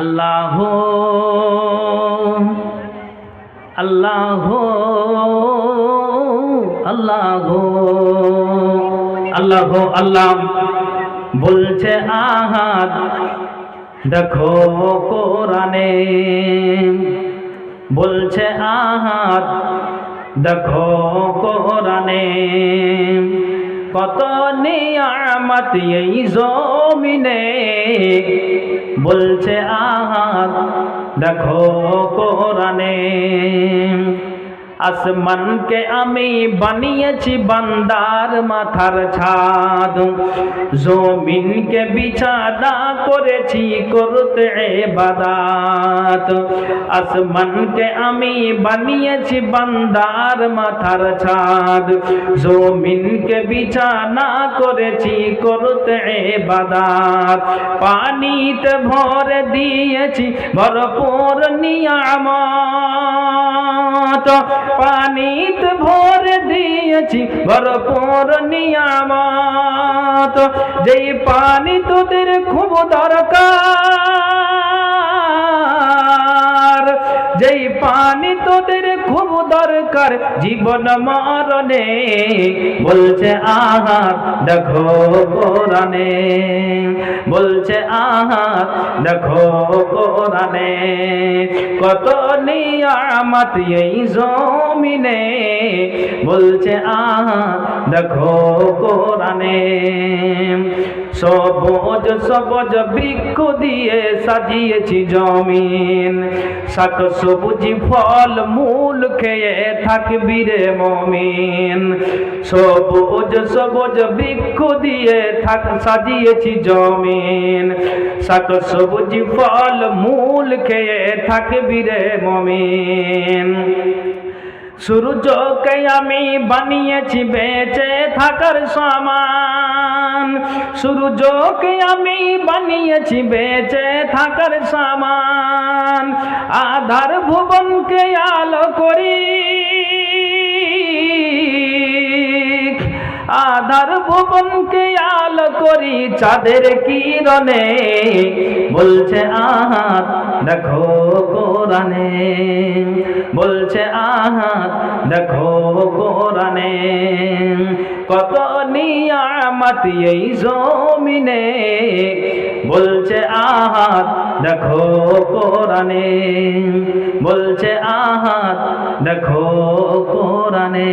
আল্লাহ আল্লাহ আল্লাহ আল্লাহ আল্লাহ বলছে আহাদ দেখো কোরআনে। বলছে আহাদ দেখো কোরআনে। কত নিয়ামত এই জমিনে? বলছে আহাদ দেখো কোরআনে। আসমানকে আমি বানিয়েছি বান্দার মাথার ছাদ। জমিনকে বিছানা করেছি করতে বাদাত আসমানকে আমি বানিয়েছি বান্দার মাথার ছাদ। জমিনকে বিছানা করেছি করতে বাদাত পানিতে ভরে দিয়েছি ভরপুর নিয়ামত। পানিতে ভরে দিয়েছি, ভরপুর নিয়ামত। যেই পানি তোদের খুব দরকার, যেই পানি তোদের খুব দরকার, জীবন মরণে বলছে আহার দেখো কোরআনে। বলছে আহার দেখো কোরআনে। কত নিয়ামত এই জমিনে? বলছে আ দেখো কোরআনে। সবজ সবজ বৃক্ষ দিয়ে সাজিয়েছি জমিন। শাক সবুজি ফল মূল খেয়ে থাকবি রে মমিন। সবুজ সবুজ বৃক্ষ দিয়ে থাক সাজিয়েছি জমিন। শাক সবুজি ফল মূল খেয়ে থাকবি রে মমিন। সূর্যকে আমি বানিয়েছি, বেঁচে থাকার সমান। সূর্যকে আমি বানিয়েছি, বেঁচে থাকার সমান। আধার ভুবনকে আলো করি। আধার ভুবনকে আলো করি, চাঁদের কিরণে। বলছে, আহাত, দেখো কোরআনে। বলছে, আহাত, দেখো কোরআনে। কত নিয়ামত এই জমিনে? বলছে আহাত দেখো কোরআনে। বলছে আহাত দেখো কোরআনে।